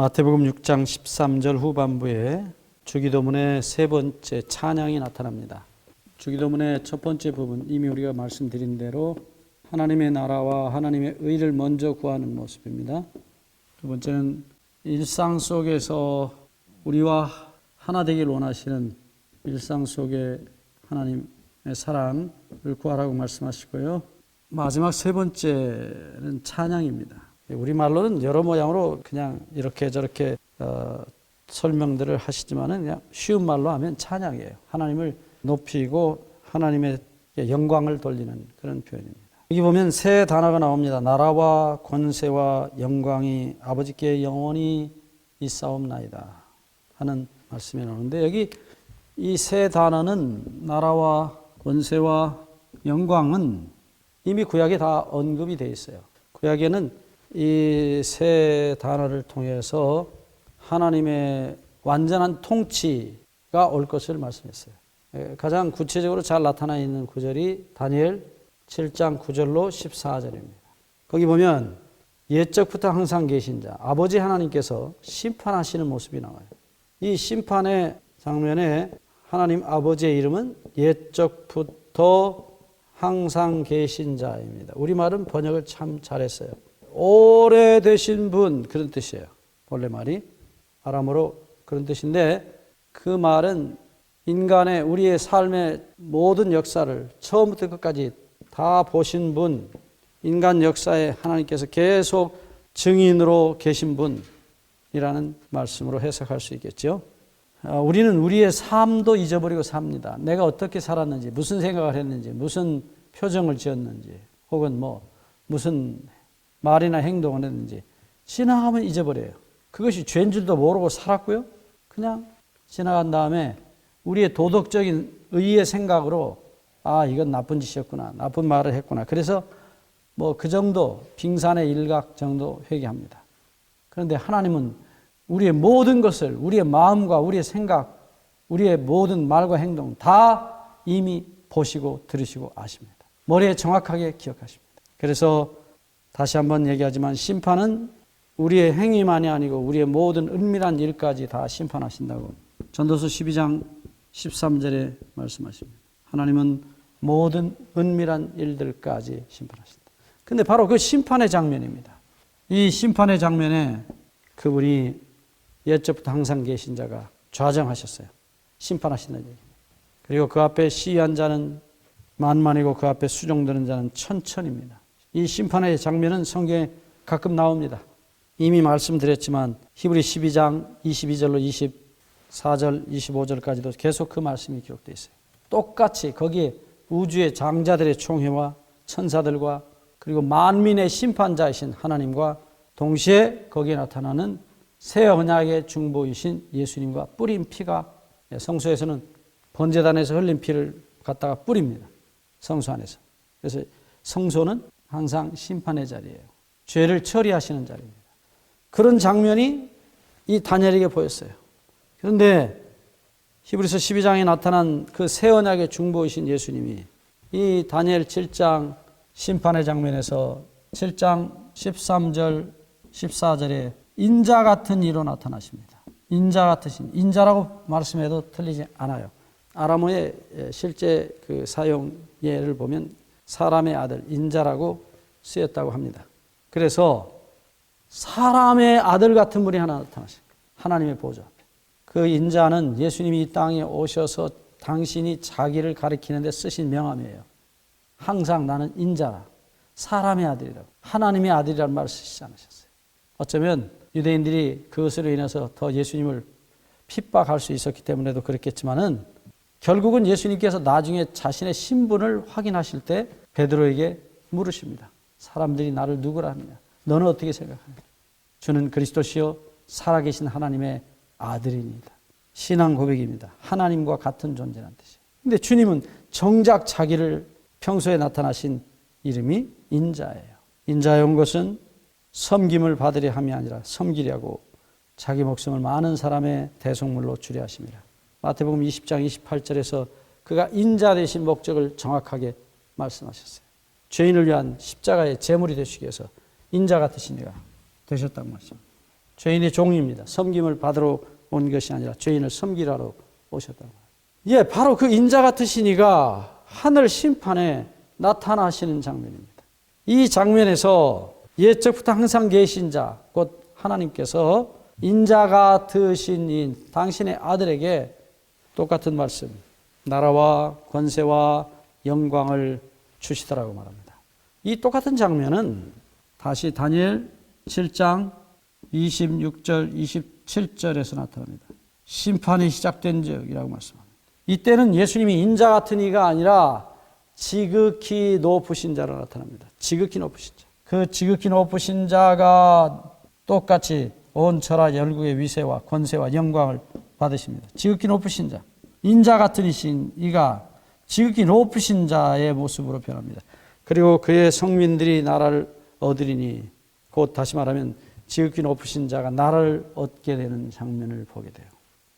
마태복음 6장 13절 후반부에 주기도문의 세 번째 찬양이 나타납니다. 주기도문의 첫 번째 부분 이미 우리가 말씀드린 대로 하나님의 나라와 하나님의 의를 먼저 구하는 모습입니다. 두 번째는 일상 속에서 우리와 하나 되길 원하시는 일상 속에 하나님의 사랑을 구하라고 말씀하시고요. 마지막 세 번째는 찬양입니다. 우리말로는 여러 모양으로 그냥 이렇게 저렇게 어, 설명들을 하시지만은 그냥 쉬운 말로 하면 찬양이에요. 하나님을 높이고 하나님의 영광을 돌리는 그런 표현입니다. 여기 보면 세 단어가 나옵니다. 나라와 권세와 영광이 아버지께 영원히 있사옵나이다 하는 말씀이 나오는데 여기 이 세 단어는 나라와 권세와 영광은 이미 구약에 다 언급이 되어 있어요. 구약에는 이 세 단어를 통해서 하나님의 완전한 통치가 올 것을 말씀했어요. 예, 가장 구체적으로 잘 나타나 있는 구절이 다니엘 7장 9절로 14절입니다. 거기 보면 옛적부터 항상 계신 자, 아버지 하나님께서 심판하시는 모습이 나와요. 이 심판의 장면에 하나님 아버지의 이름은 옛적부터 항상 계신 자입니다. 우리말은 번역을 참 잘했어요. 오래되신 분 그런 뜻이에요. 본래 말이 아람어로 그런 뜻인데 그 말은 인간의 우리의 삶의 모든 역사를 처음부터 끝까지 다 보신 분, 인간 역사에 하나님께서 계속 증인으로 계신 분이라는 말씀으로 해석할 수 있겠죠. 어, 우리는 우리의 삶도 잊어버리고 삽니다. 내가 어떻게 살았는지, 무슨 생각을 했는지, 무슨 표정을 지었는지, 혹은 뭐 무슨 말이나 행동을 했는지 지나가면 잊어버려요. 그것이 죄인 줄도 모르고 살았고요. 그냥 지나간 다음에 우리의 도덕적인 의의 생각으로 아, 이건 나쁜 짓이었구나. 나쁜 말을 했구나. 그래서 뭐 그 정도 빙산의 일각 정도 회개합니다. 그런데 하나님은 우리의 모든 것을 우리의 마음과 우리의 생각, 우리의 모든 말과 행동 다 이미 보시고 들으시고 아십니다. 머리에 정확하게 기억하십니다. 그래서 다시 한번 얘기하지만 심판은 우리의 행위만이 아니고 우리의 모든 은밀한 일까지 다 심판하신다고 전도서 12장 13절에 말씀하십니다. 하나님은 모든 은밀한 일들까지 심판하신다. 근데 바로 그 심판의 장면입니다. 이 심판의 장면에 그분이 옛적부터 항상 계신 자가 좌정하셨어요. 심판하신다는 얘기. 그리고 그 앞에 시위한 자는 만만이고 그 앞에 수종되는 자는 천천입니다. 이 심판의 장면은 성경에 가끔 나옵니다. 이미 말씀드렸지만 히브리 12장 22절로 24절, 25절까지도 계속 그 말씀이 기록되어 있어요. 똑같이 거기에 우주의 장자들의 총회와 천사들과 그리고 만민의 심판자이신 하나님과 동시에 거기에 나타나는 새 언약의 중보이신 예수님과 뿌린 피가 성소에서는 번제단에서 흘린 피를 갖다가 뿌립니다. 성소 안에서. 그래서 성소는 항상 심판의 자리예요. 죄를 처리하시는 자리입니다. 그런 장면이 이 다니엘에게 보였어요. 그런데 히브리서 12장에 나타난 그 새 언약의 중보이신 예수님이 이 다니엘 7장 심판의 장면에서 7장 13절 14절에 인자 같은 이로 나타나십니다. 인자 같으신 인자라고 말씀해도 틀리지 않아요. 아람어의 실제 그 사용 예를 보면 사람의 아들 인자라고 쓰였다고 합니다. 그래서 사람의 아들 같은 분이 하나 나타나십니다. 하나님의 보좌. 그 인자는 예수님이 이 땅에 오셔서 당신이 자기를 가리키는데 쓰신 명함이에요. 항상 나는 인자라. 사람의 아들이라고. 하나님의 아들이라는 말을 쓰시지 않으셨어요. 어쩌면 유대인들이 그것으로 인해서 더 예수님을 핍박할 수 있었기 때문에도 그렇겠지만은 결국은 예수님께서 나중에 자신의 신분을 확인하실 때 베드로에게 물으십니다. 사람들이 나를 누구라 하느냐? 너는 어떻게 생각하느냐? 주는 그리스도시요 살아계신 하나님의 아들입니다. 신앙 고백입니다. 하나님과 같은 존재라는 뜻이에요. 근데 주님은 정작 자기를 평소에 나타나신 이름이 인자예요. 인자에 온 것은 섬김을 받으려 함이 아니라 섬기려고 자기 목숨을 많은 사람의 대속물로 주려 하십니다. 마태복음 20장 28절에서 그가 인자 되신 목적을 정확하게 말씀하셨어요. 죄인을 위한 십자가의 제물이 되시기 위해서 인자 같으신 이가 되셨다고 말씀. 죄인의 종입니다. 섬김을 받으러 온 것이 아니라 죄인을 섬기라로 오셨다. 예, 바로 그 인자 같으신 이가 하늘 심판에 나타나시는 장면입니다. 이 장면에서 옛적부터 항상 계신 자, 곧 하나님께서 인자 같으신 이 당신의 아들에게 똑같은 말씀, 나라와 권세와 영광을 주시더라고 말합니다. 이 똑같은 장면은 다시 다니엘 7장 26절, 27절에서 나타납니다. 심판이 시작된 적이라고 말씀합니다. 이때는 예수님이 인자 같은 이가 아니라 지극히 높으신 자로 나타납니다. 지극히 높으신 자. 그 지극히 높으신 자가 똑같이 온 천하 열국의 위세와 권세와 영광을 받으십니다. 지극히 높으신 자. 인자 같은 이신 이가 지극히 높으신 자의 모습으로 변합니다. 그리고 그의 성민들이 나라를 얻으리니 곧 다시 말하면 지극히 높으신 자가 나라를 얻게 되는 장면을 보게 돼요.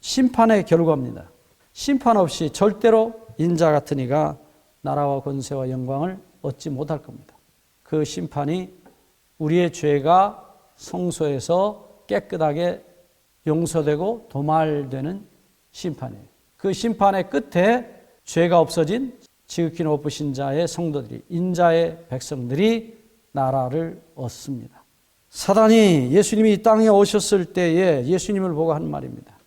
심판의 결과입니다. 심판 없이 절대로 인자 같은 이가 나라와 권세와 영광을 얻지 못할 겁니다. 그 심판이 우리의 죄가 성소에서 깨끗하게 용서되고 도말되는 심판이에요. 그 심판의 끝에 죄가 없어진 지극히 높으신 자의 성도들이 인자의 백성들이 나라를 얻습니다. 사단이 예수님이 이 땅에 오셨을 때에 예수님을 보고 한 말입니다.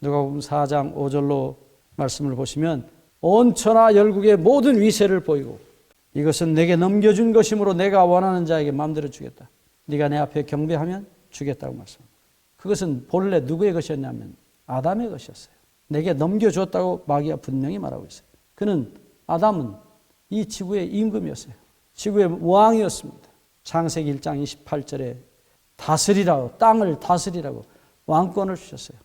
누가복음 4장 5절로 말씀을 보시면 온 천하 열국의 모든 위세를 보이고 이것은 내게 넘겨준 것이므로 내가 원하는 자에게 마음대로 주겠다. 네가 내 앞에 경배하면 주겠다고 말씀합니다. 그것은 본래 누구의 것이었냐면 아담의 것이었어요. 내게 넘겨줬다고 마귀가 분명히 말하고 있어요. 그는 아담은 이 지구의 임금이었어요. 지구의 왕이었습니다. 창세기 1장 28절에 다스리라고 땅을 다스리라고 왕권을 주셨어요.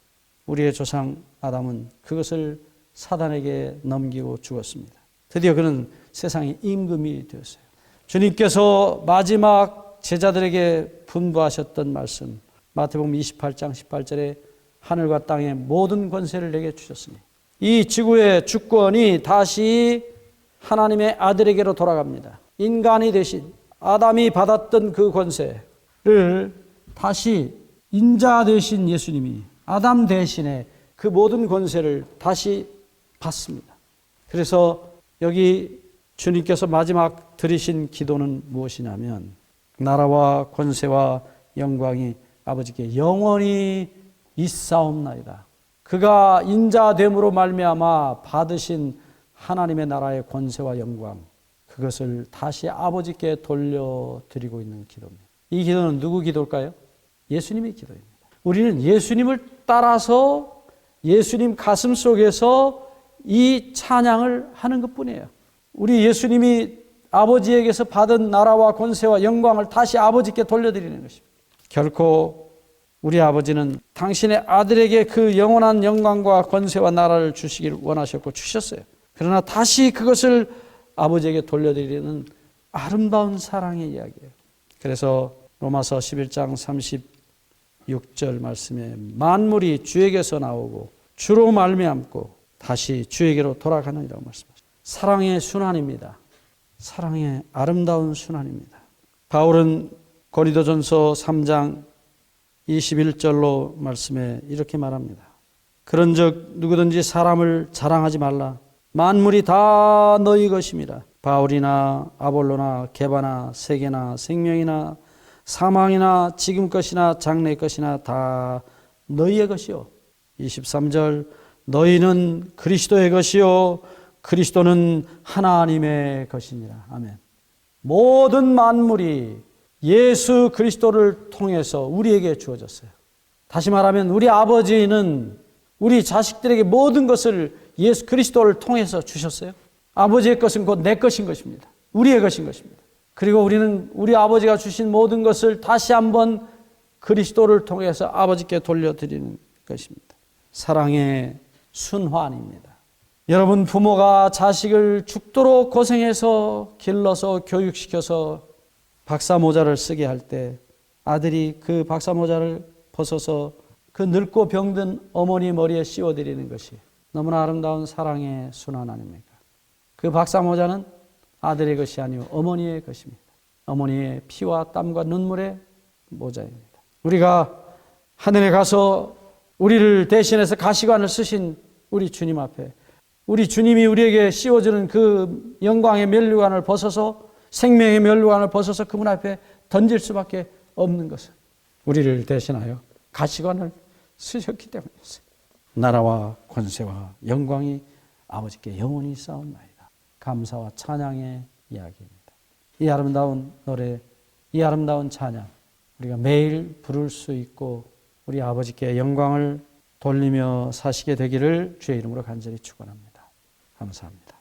우리의 조상 아담은 그것을 사단에게 넘기고 죽었습니다. 드디어 그는 세상의 임금이 되었어요. 주님께서 마지막 제자들에게 분부하셨던 말씀 마태복음 28장 18절에 하늘과 땅의 모든 권세를 내게 주셨으니 이 지구의 주권이 다시 하나님의 아들에게로 돌아갑니다. 인간이 대신 아담이 받았던 그 권세를 다시 인자 대신 예수님이 아담 대신에 그 모든 권세를 다시 받습니다. 그래서 여기 주님께서 마지막 드리신 기도는 무엇이냐면 나라와 권세와 영광이 아버지께 영원히 있사옵나이다. 그가 인자됨으로 말미암아 받으신 하나님의 나라의 권세와 영광 그것을 다시 아버지께 돌려드리고 있는 기도입니다. 이 기도는 누구 기도일까요? 예수님의 기도입니다. 우리는 예수님을 따라서 예수님 가슴 속에서 이 찬양을 하는 것 뿐이에요. 우리 예수님이 아버지에게서 받은 나라와 권세와 영광을 다시 아버지께 돌려드리는 것입니다. 결코 우리 아버지는 당신의 아들에게 그 영원한 영광과 권세와 나라를 주시기를 원하셨고 주셨어요. 그러나 다시 그것을 아버지에게 돌려드리는 아름다운 사랑의 이야기예요. 그래서 로마서 11장 36절 말씀에 만물이 주에게서 나오고 주로 말미암고 다시 주에게로 돌아가느니라고 말씀하십니다. 사랑의 순환입니다. 사랑의 아름다운 순환입니다. 바울은 고리도전서 3장 21절로 말씀에 이렇게 말합니다. 그런즉 누구든지 사람을 자랑하지 말라. 만물이 다 너희 것임이라. 바울이나 아볼로나 게바나 세계나 생명이나 사망이나 지금 것이나 장래 것이나 다 너희의 것이요. 23절 너희는 그리스도의 것이요 그리스도는 하나님의 것이니라. 아멘. 모든 만물이 예수 그리스도를 통해서 우리에게 주어졌어요. 다시 말하면 우리 아버지는 우리 자식들에게 모든 것을 예수 그리스도를 통해서 주셨어요. 아버지의 것은 곧 내 것인 것입니다. 우리의 것인 것입니다. 그리고 우리는 우리 아버지가 주신 모든 것을 다시 한번 그리스도를 통해서 아버지께 돌려드리는 것입니다. 사랑의 순환입니다. 여러분 부모가 자식을 죽도록 고생해서 길러서 교육시켜서 박사 모자를 쓰게 할 때 아들이 그 박사 모자를 벗어서 그 늙고 병든 어머니 머리에 씌워드리는 것이 너무나 아름다운 사랑의 순환 아닙니까? 그 박사 모자는 아들의 것이 아니고 어머니의 것입니다. 어머니의 피와 땀과 눈물의 모자입니다. 우리가 하늘에 가서 우리를 대신해서 가시관을 쓰신 우리 주님 앞에 우리 주님이 우리에게 씌워주는 그 영광의 면류관을 벗어서 생명의 면류관을 벗어서 그분 앞에 던질 수밖에 없는 것은 우리를 대신하여 가시관을 쓰셨기 때문이었어요. 나라와 권세와 영광이 아버지께 영원히 싸움나이다. 감사와 찬양의 이야기입니다. 이 아름다운 노래, 이 아름다운 찬양 우리가 매일 부를 수 있고 우리 아버지께 영광을 돌리며 사시게 되기를 주의 이름으로 간절히 축원합니다. 감사합니다.